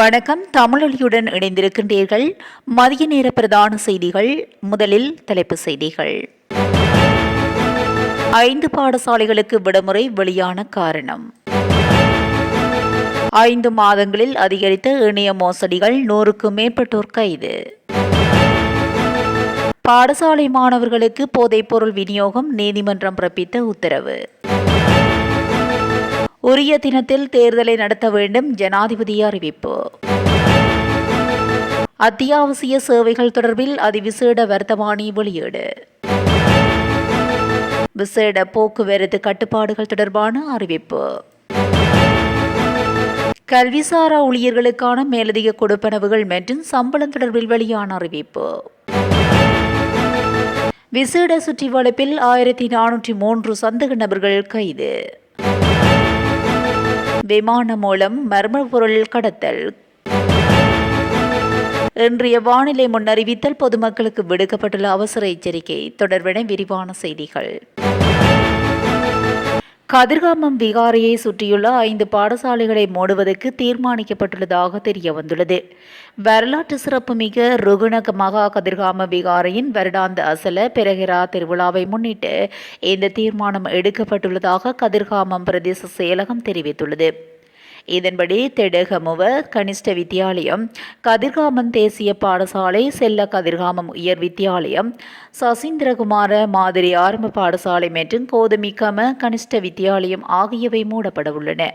வணக்கம். தமிழொலியுடன் இணைந்திருக்கின்றீர்கள். மதிய நேர பிரதான செய்திகள். முதலில் தலைப்புச் செய்திகள். ஐந்து பாடசாலைகளுக்கு விடுமுறை வெளியான காரணம். ஐந்து மாதங்களில் அதிகரித்த இணைய மோசடிகள் நூறுக்கும் மேற்பட்டோர் கைது. பாடசாலை மாணவர்களுக்கு போதைப்பொருள் விநியோகம் நீதிமன்றம் பிறப்பித்த உத்தரவு. உரிய தினத்தில் தேர்தலை நடத்த வேண்டும். ஜனாதிபதி அறிவிப்பு. அத்தியாவசிய சேவைகள் தொடர்பில் அதிவிசேட வர்த்தமானி வெளியீடு. விசேட போக்குவரத்து கட்டுப்பாடுகள் தொடர்பான அறிவிப்பு. கல்விசாரா ஊழியர்களுக்கான மேலதிக கொடுப்பனவுகள் மற்றும் சம்பளம் தொடர்பில் வெளியான அறிவிப்பு. விசேட சுற்றி வளைப்பில் ஆயிரத்தி நானூற்றி மூன்று சந்தக நபர்கள் கைது. விமானம் மூலம் மர்ம பொருள் கடத்தல். இன்றைய வானிலை முன்னறிவித்தல் பொதுமக்களுக்கு விடுக்கப்பட்டுள்ள அவசர எச்சரிக்கை. தொடர்பென விரிவான செய்திகள். கதிர்காமம் விகாரையை சுற்றியுள்ள ஐந்து பாடசாலைகளை மூடுவதற்கு தீர்மானிக்கப்பட்டுள்ளதாக தெரிய வந்துள்ளது வரலாற்று சிறப்புமிக ருகுணக மகா கதிர்காம விகாரையின் வருடாந்த அசல பிறகிரா திருவிழாவை முன்னிட்டு இந்த தீர்மானம் எடுக்கப்பட்டுள்ளதாக கதிர்காமம் பிரதேச செயலகம் தெரிவித்துள்ளது. இதன்படி தெடகமுவ கனிஷ்ட வித்தியாலயம் கதிர்காமம் தேசிய பாடசாலை செல்ல கதிர்காமம் உயர் வித்தியாலயம் சசீந்திரகுமார மாதிரி ஆரம்ப பாடசாலை மற்றும் கோதமிக்கம கனிஷ்ட வித்தியாலயம் ஆகியவை மூடப்பட உள்ளன.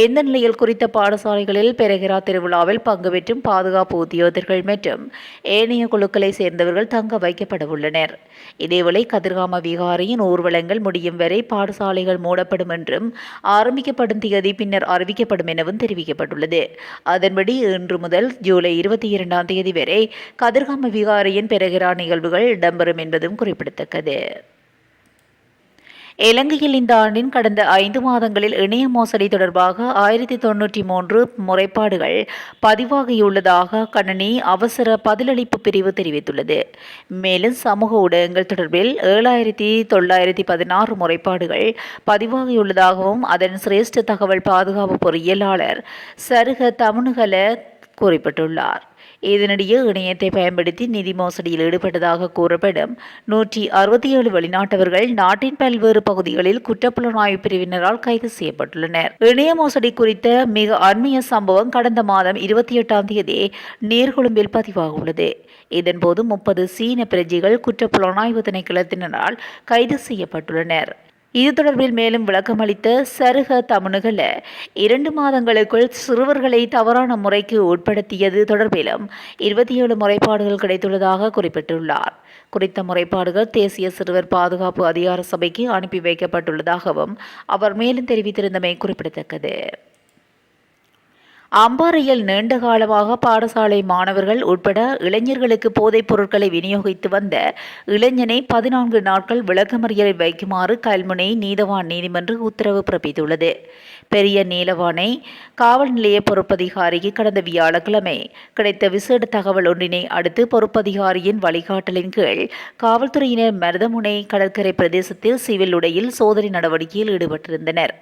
இந்த நிலையில் குறித்த பாடசாலைகளில் பெருகிறா திருவிழாவில் பங்கு பெற்றும் பாதுகாப்பு உத்தியோகர்கள் மற்றும் ஏனைய குழுக்களை சேர்ந்தவர்கள் தங்க வைக்கப்பட உள்ளனர். இதேவேளை கதிர்காம விகாரியின் ஊர்வலங்கள் முடியும் வரை பாடசாலைகள் மூடப்படும் என்றும் ஆரம்பிக்கப்படும் தேதி பின்னர் அறிவிக்கப்படும் எனவும் தெரிவிக்கப்பட்டுள்ளது. அதன்படி இன்று முதல் ஜூலை இருபத்தி இரண்டாம் தேதி வரை கதிர்காம விகாரியின் பெருகிறா நிகழ்வுகள் இடம்பெறும் என்பதும் குறிப்பிடத்தக்கது. இலங்கையில் இந்த ஆண்டின் கடந்த ஐந்து மாதங்களில் இணைய மோசடி தொடர்பாக ஆயிரத்தி தொன்னூற்றி மூன்று முறைப்பாடுகள் பதிவாகியுள்ளதாக கணனி அவசர பதிலளிப்பு பிரிவு தெரிவித்துள்ளது. மேலும் சமூக ஊடகங்கள் தொடர்பில் ஏழாயிரத்தி தொள்ளாயிரத்தி பதினாறு முறைப்பாடுகள் பதிவாகியுள்ளதாகவும் அதன் சிரேஷ்ட தகவல் பாதுகாப்பு பொறியியலாளர் சருக தமுனுகல குறிப்பிட்டுள்ளார். இதனிடையே இணையத்தை பயன்படுத்தி நிதி மோசடியில் ஈடுபட்டதாக கூறப்படும் நூற்றி அறுபத்தி ஏழு வெளிநாட்டவர்கள் நாட்டின் பல்வேறு பகுதிகளில் குற்றப்புலனாய்வு பிரிவினரால் கைது செய்யப்பட்டுள்ளனர். இணைய மோசடி குறித்த மிக அண்மைய சம்பவம் கடந்த மாதம் இருபத்தி எட்டாம் தேதி நீர்கொழும்பில் பதிவாக உள்ளது. இதன்போது முப்பது சீன பிரஜைகள் குற்றப்புலனாய்வு திணைக்களத்தினரால் கைது செய்யப்பட்டுள்ளனர். இது தொடர்பில் மேலும் விளக்கமளித்த சருக தமுனுகல இரண்டு மாதங்களுக்குள் சிறுவர்களை தவறான முறைக்கு உட்படுத்தியது தொடர்பிலும் இருபத்தி ஏழு முறைப்பாடுகள் கிடைத்துள்ளதாக குறிப்பிட்டுள்ளார். குறித்த முறைப்பாடுகள் தேசிய சிறுவர் பாதுகாப்பு அதிகார சபைக்கு அனுப்பி வைக்கப்பட்டுள்ளதாகவும் அவர் மேலும் தெரிவித்திருந்தமை குறிப்பிடத்தக்கது. அம்பாறையில் நீண்டகாலமாக பாடசாலை மாணவர்கள் உட்பட இளைஞர்களுக்கு போதைப் பொருட்களை விநியோகித்து வந்த இளைஞனை பதினான்கு நாட்கள் விளக்கமறியலில் வைக்குமாறு கல்முனை நீதவான் நீதிமன்றம் உத்தரவு பிறப்பித்துள்ளது. பெரிய நீலவானை காவல் நிலைய பொறுப்பதிகாரிக்கு கடந்த வியாழக்கிழமை கிடைத்த விசேட தகவல் ஒன்றினை அடுத்து பொறுப்பதிகாரியின் வழிகாட்டலின் கீழ் காவல்துறையினர் மருதமுனை கடற்கரை பிரதேசத்தில் சிவில் உடையில் சோதனை நடவடிக்கையில் ஈடுபட்டிருந்தனர்.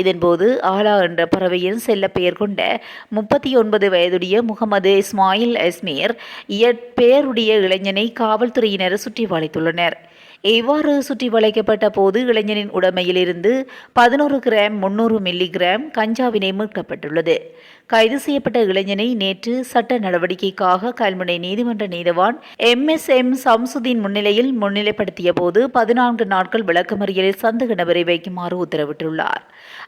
இதன்போது ஆலா என்ற பறவையின் செல்ல பெயர் கொண்ட முப்பத்தி ஒன்பது வயதுடைய முகமது இஸ்மாயில் அஸ்மீர் இயற்பெயருடைய இளைஞனை காவல்துறையினர் சுற்றி வளைத்துள்ளனர். இவ்வாறு சுற்றி வளைக்கப்பட்ட போது இளைஞனின் உடமையிலிருந்து பதினோரு கிராம் முன்னூறு மில்லி கிராம் கஞ்சாவினை மீட்கப்பட்டுள்ளது. கைது செய்யப்பட்ட இளைஞனை நேற்று சட்ட நடவடிக்கைக்காக கல்முனை நீதிமன்ற நீதவான் எம் எஸ் எம் சம்சுதீன் முன்னிலையில் முன்னிலைப்படுத்திய போது பதினான்கு நாட்கள் விளக்கமறியலில் சந்தக நபரை வைக்குமாறு உத்தரவிட்டுள்ளார்.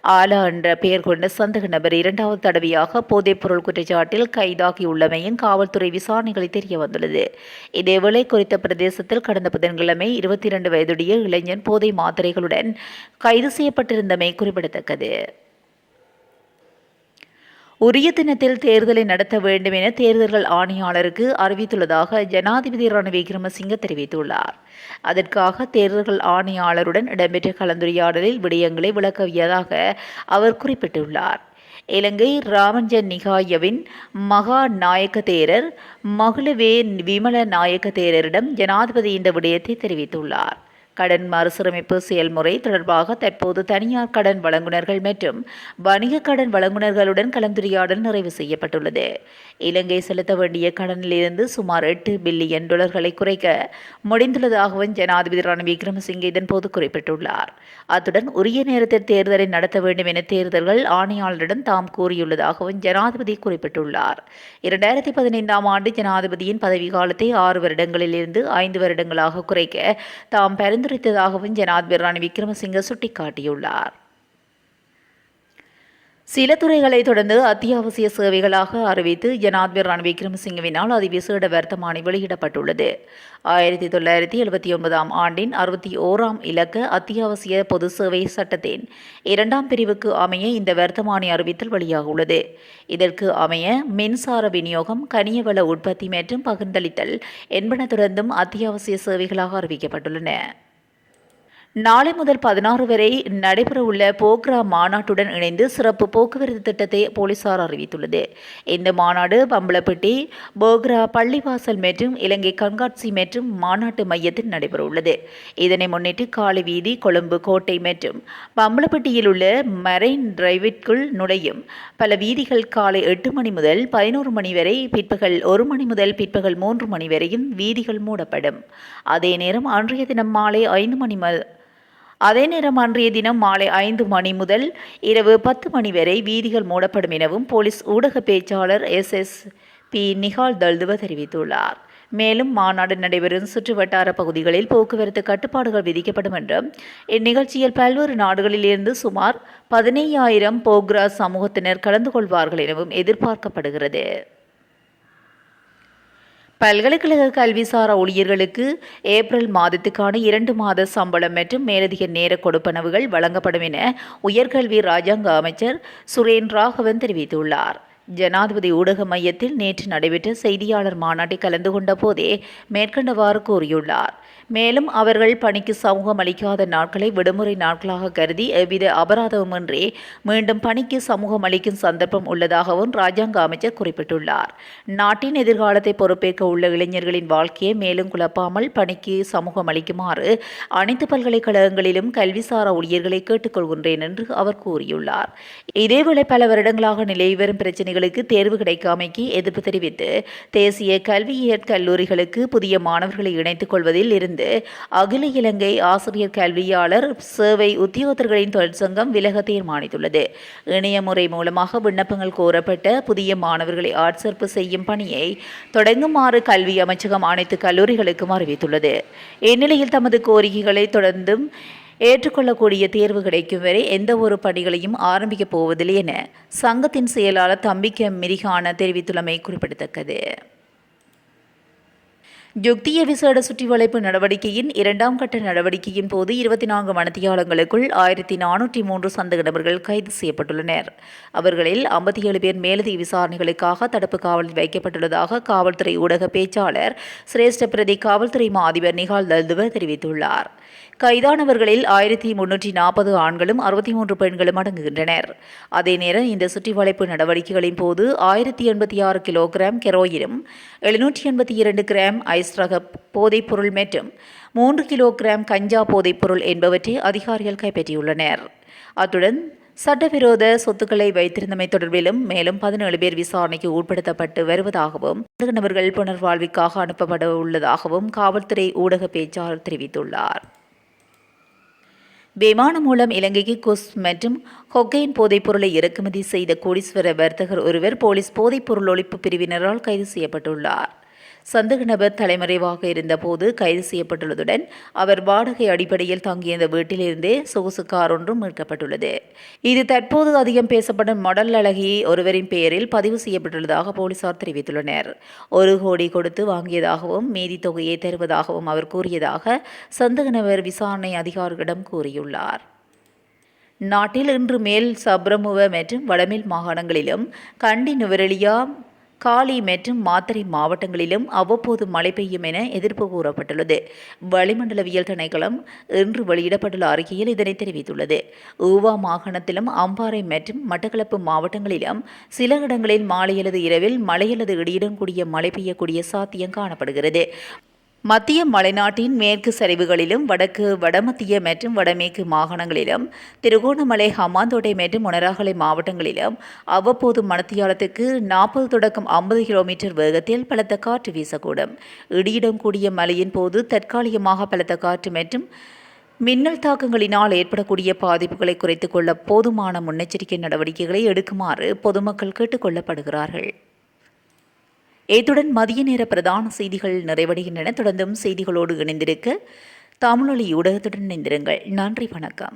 ஆலா என்ற பெயர் கொண்ட சந்தக நபர் இரண்டாவது தடவையாக போதைப்பொருள் குற்றச்சாட்டில் கைதாகியுள்ளமையும் காவல்துறை விசாரணைகளை தெரிய வந்துள்ளது இதேவேளை குறித்த பிரதேசத்தில் கடந்த புதன்கிழமை இருபத்தி இரண்டு வயதுடைய இளைஞன் போதை மாத்திரைகளுடன் கைது செய்யப்பட்டிருந்தமை குறிப்பிடத்தக்கது. உரிய தினத்தில் தேர்தலை நடத்த வேண்டும் என தேர்தல்கள் ஆணையாளருக்கு அறிவித்துள்ளதாக ஜனாதிபதி ரணில் விக்ரமசிங்க தெரிவித்துள்ளார். அதற்காக தேர்தல்கள் ஆணையாளருடன் இடம்பெற்ற கலந்துரையாடலில் விடயங்களை விளக்கவியதாக அவர் குறிப்பிட்டுள்ளார். இலங்கை ராமஞ்சன் நிகாயவின் மகா நாயக்க தேரர் மகளவே விமல நாயக்க தேரரிடம் ஜனாதிபதி இந்த விடயத்தை தெரிவித்துள்ளார். கடன் மறுசீரமைப்பு செயல்முறை தொடர்பாக தற்போது தனியார் கடன் வழங்குனர்கள் மற்றும் வணிக கடன் வழங்குனர்களுடன் கலந்துரையாடல் நிறைவு செய்யப்பட்டுள்ளது. இலங்கை செலுத்த வேண்டிய கடனிலிருந்து சுமார் எட்டு பில்லியன் டாலர்களை குறைக்க முடிந்துள்ளதாகவும் ஜனாதிபதி ரணில் விக்ரமசிங்கே இதன்போது குறிப்பிட்டுள்ளார். அத்துடன் உரிய நேரத்தில் தேர்தலை நடத்த வேண்டும் என தேர்தல்கள் ஆணையாளரிடம் தாம் கூறியுள்ளதாகவும் ஜனாதிபதி குறிப்பிட்டுள்ளார். இரண்டாயிரத்தி பதினைந்தாம் ஆண்டு ஜனாதிபதியின் பதவி காலத்தை ஆறு வருடங்களிலிருந்து ஐந்து வருடங்களாக குறைக்க தாம் பரிந்துரைத்ததாகவும் ஜனாதிபதி ராணி விக்ரமசிங்க சுட்டிக்காட்டியுள்ளார். சில துறைகளை தொடர்ந்து அத்தியாவசிய சேவைகளாக அறிவித்து ஜனாதிபதி ரணில் விக்ரமசிங்கவினால் அதிவிசேட வர்த்தமானி வெளியிடப்பட்டுள்ளது. ஆயிரத்தி தொள்ளாயிரத்தி எழுபத்தி ஒன்பதாம் ஆண்டின் அறுபத்தி ஓராம் இலக்க அத்தியாவசிய பொது சேவை சட்டத்தின் இரண்டாம் பிரிவுக்கு அமைய இந்த வர்த்தமானி அறிவித்தல் வெளியாகியுள்ளது. இதற்கு அமைய மின்சார விநியோகம் கனியவள உற்பத்தி மற்றும் பகிர்ந்தளித்தல் என்பன தொடர்ந்தும் அத்தியாவசிய சேவைகளாக அறிவிக்கப்பட்டுள்ளன. நாளை முதல் பதினாறு வரை நடைபெறவுள்ள போக்ரா மாநாட்டுடன் இணைந்து சிறப்பு போக்குவரத்து திட்டத்தை போலீசார் அறிவித்துள்ளது. இந்த மாநாடு பம்பளப்பட்டி போக்ரா பள்ளிவாசல் மற்றும் இலங்கை கண்காட்சி மற்றும் மாநாட்டு மையத்தில் நடைபெறவுள்ளது. இதனை முன்னிட்டு காலை வீதி கொழும்பு கோட்டை மற்றும் பம்பளப்பட்டியில் உள்ள மரைன் டிரைவிற்குள் நுழையும் பல வீதிகள் காலை எட்டு மணி முதல் பதினோரு மணி வரை பிற்பகல் ஒரு மணி முதல் பிற்பகல் மூன்று மணி வரையும் வீதிகள் மூடப்படும். அதே நேரம் அன்றைய தினம் மாலை ஐந்து மணி அதே நேரம் அன்றைய தினம் மாலை ஐந்து மணி முதல் இரவு பத்து மணி வரை வீதிகள் மூடப்படும் எனவும் போலீஸ் ஊடக பேச்சாளர் S S P Nihal Thalduwa தெரிவித்துள்ளார். மேலும் மாநாடு நடைபெறும் சுற்று வட்டார பகுதிகளில் போக்குவரத்து கட்டுப்பாடுகள் விதிக்கப்படும் என்றும் இந்நிகழ்ச்சியில் பல்வேறு நாடுகளிலிருந்து சுமார் பதினையாயிரம் போக்ரா சமூகத்தினர் கலந்து கொள்வார்கள் எனவும் எதிர்பார்க்கப்படுகிறது. பல்கலைக்கழக கல்விசாரா ஊழியர்களுக்கு ஏப்ரல் மாதத்துக்கான இரண்டு மாத சம்பளம் மற்றும் மேலதிக நேர கொடுப்பனவுகள் வழங்கப்படும் என உயர்கல்வி ராஜாங்க அமைச்சர் சுரேன் ராகவன் தெரிவித்துள்ளார். ஜனாதிபதி ஊடக மையத்தில் நேற்று நடைபெற்ற செய்தியாளர் மாநாட்டில் கலந்து கொண்ட போதே மேற்கண்டவாறு கூறியுள்ளார். மேலும் அவர்கள் பணிக்கு சமூகம் அளிக்காத நாட்களை விடுமுறை நாட்களாக கருதி எவ்வித அபராதமுமின்றி மீண்டும் பணிக்கு சமூகம் அளிக்கும் சந்தர்ப்பம் உள்ளதாகவும் ராஜாங்க அமைச்சர் குறிப்பிட்டுள்ளார். நாட்டின் எதிர்காலத்தை பொறுப்பேற்க உள்ள இளைஞர்களின் வாழ்க்கையை மேலும் குழப்பாமல் பணிக்கு சமூகம் அளிக்குமாறு அனைத்து பல்கலைக்கழகங்களிலும் கல்விசாரா ஊழியர்களை கேட்டுக்கொள்கின்றேன் என்று அவர் கூறியுள்ளார். இதேவேளை பல வருடங்களாக நிலவி வரும் பிரச்சினைகளுக்கு தேர்வு கிடைக்காமைக்கு எதிர்ப்பு தெரிவித்து தேசிய கல்வியியற் கல்லூரிகளுக்கு புதிய மாணவர்களை இணைத்துக் கொள்வதில் இருந்து அகில இலங்கை ஆசிரியர் கல்வியாளர் சேவை உத்தியோகத்தர்களின் தொழிற்சங்கம் விலக தீர்மானித்துள்ளது. இணைய முறை மூலமாக விண்ணப்பங்கள் கோரப்பட்ட புதிய மாணவர்களை ஆட்சேர்ப்பு செய்யும் பணியை தொடங்குமாறு கல்வி அமைச்சகம் அனைத்து கல்லூரிகளுக்கும் அறிவித்துள்ளது. இந்நிலையில் தமது கோரிக்கைகளை தொடர்ந்தும் ஏற்றுக்கொள்ளக்கூடிய தேர்வு கிடைக்கும் வரை எந்த ஒரு பணிகளையும் ஆரம்பிக்கப் போவதில்லை என சங்கத்தின் செயலாளர் தம்பிக்க மிரிகான தெரிவித்துள்ளமை குறிப்பிடத்தக்கது. யுக்திய விசேட சுற்றிவளைப்பு நடவடிக்கையின் இரண்டாம் கட்ட நடவடிக்கையின் போது இருபத்தி நான்கு மணத்தியாளங்களுக்குள் ஆயிரத்தி நானூற்றி மூன்று சந்தக நபர்கள் கைது செய்யப்பட்டுள்ளனர். அவர்களில் ஐம்பத்தி ஏழு பேர் மேலதிக விசாரணைகளுக்காக தடுப்பு காவலில் வைக்கப்பட்டுள்ளதாக காவல்துறை ஊடக பேச்சாளர் சிரேஷ்ட பிரதி காவல்துறை மா அதிபர் நிகால் தல்துவ தெரிவித்துள்ளார். கைதானவர்களில் ஆயிரத்தி முன்னூற்றி நாற்பது ஆண்களும் அறுபத்தி மூன்று பெண்களும் அடங்குகின்றனர். அதே நேரம் இந்த சுற்றிவளைப்பு நடவடிக்கைகளின் போது ஆயிரத்தி எண்பத்தி ஆறு கிலோகிராம் கெரோயினும் எழுநூற்றி எண்பத்தி இரண்டு கிராம் ஐஸ்ரக போதைப்பொருள் மற்றும் மூன்று கிலோகிராம் கஞ்சா போதைப்பொருள் என்பவற்றை அதிகாரிகள் கைப்பற்றியுள்ளனர். அத்துடன் சட்டவிரோத சொத்துக்களை வைத்திருந்தமை தொடர்பிலும் மேலும் பதினேழு பேர் விசாரணைக்கு உட்படுத்தப்பட்டு வருவதாகவும் நபர்கள் புனர்வாழ்விக்காக அனுப்பப்பட உள்ளதாகவும் காவல்துறை ஊடக பேச்சாளர் தெரிவித்துள்ளார். விமானம் மூலம் இலங்கைக்கு குஸ் மற்றும் கொக்கைன் போதைப்பொருளை இறக்குமதி செய்த கோடீஸ்வர வர்த்தகர் ஒருவர் போலீஸ் போதைப்பொருள் ஒழிப்பு பிரிவினரால் கைது செய்யப்பட்டுள்ளார். சந்தேக நபர் தலைமறைவாக இருந்தபோது கைது செய்யப்பட்டுள்ளதுடன் அவர் வாடகை அடிப்படையில் தங்கியிருந்த வீட்டிலிருந்தே சொகுசு கார் ஒன்றும் மீட்கப்பட்டுள்ளது. இது தற்போது அதிகம் பேசப்படும் மொடல் அழகி ஒருவரின் பெயரில் பதிவு செய்யப்பட்டுள்ளதாக போலீசார் தெரிவித்துள்ளனர். ஒரு கோடி கொடுத்து வாங்கியதாகவும் மீதி தொகையை தருவதாகவும் அவர் கூறியதாக சந்தேக நபர் விசாரணை அதிகாரிகளிடம் கூறியுள்ளார். நாட்டில் இன்று மேல் சப்ரமுவ மற்றும் வடமேல் மாகாணங்களிலும் கண்டி நுவரெலியா காலி மற்றும் மாத்தறை மாவட்டங்களிலும் அவ்வப்போது மழை பெய்யும் என எதிர்ப்பு கூறப்பட்டுள்ளது. வளிமண்டலவியல் திணைக்களம் இன்று வெளியிடப்பட்டுள்ள அறிக்கையில் இதனை தெரிவித்துள்ளது. ஊவா மாகாணத்திலும் அம்பாறை மற்றும் மட்டக்களப்பு மாவட்டங்களிலும் சில இடங்களில் மாலை அல்லது இரவில் மழை அல்லது இடியுடன் கூடிய மழை பெய்யக்கூடிய சாத்தியம் காணப்படுகிறது. மத்திய மலைநாட்டின் மேற்கு சரிவுகளிலும் வடக்கு வடமத்திய மற்றும் வடமேற்கு மாகாணங்களிலும் திருகோணமலை ஹமாந்தோட்டை மற்றும் முனராகலை மாவட்டங்களிலும் அவ்வப்போது மணத்தியாலத்துக்கு நாற்பது தொடக்கம் ஐம்பது கிலோமீட்டர் வேகத்தில் பலத்த காற்று வீசக்கூடும். இடியுடன் கூடிய மழையின் போது தற்காலிகமாக பலத்த காற்று மற்றும் மின்னல் தாக்கங்களினால் ஏற்படக்கூடிய பாதிப்புகளை குறைத்துக்கொள்ள போதுமான முன்னெச்சரிக்கை நடவடிக்கைகளை எடுக்குமாறு பொதுமக்கள் கேட்டுக்கொள்ளப்படுகிறார்கள் இத்துடன் மதிய நேர பிரதான செய்திகள் நிறைவடைகின்றன. தொடர்ந்தும் செய்திகளோடு இணைந்திருக்க தமிழொலி ஊடகத்துடன் இணைந்திருங்கள். நன்றி வணக்கம்.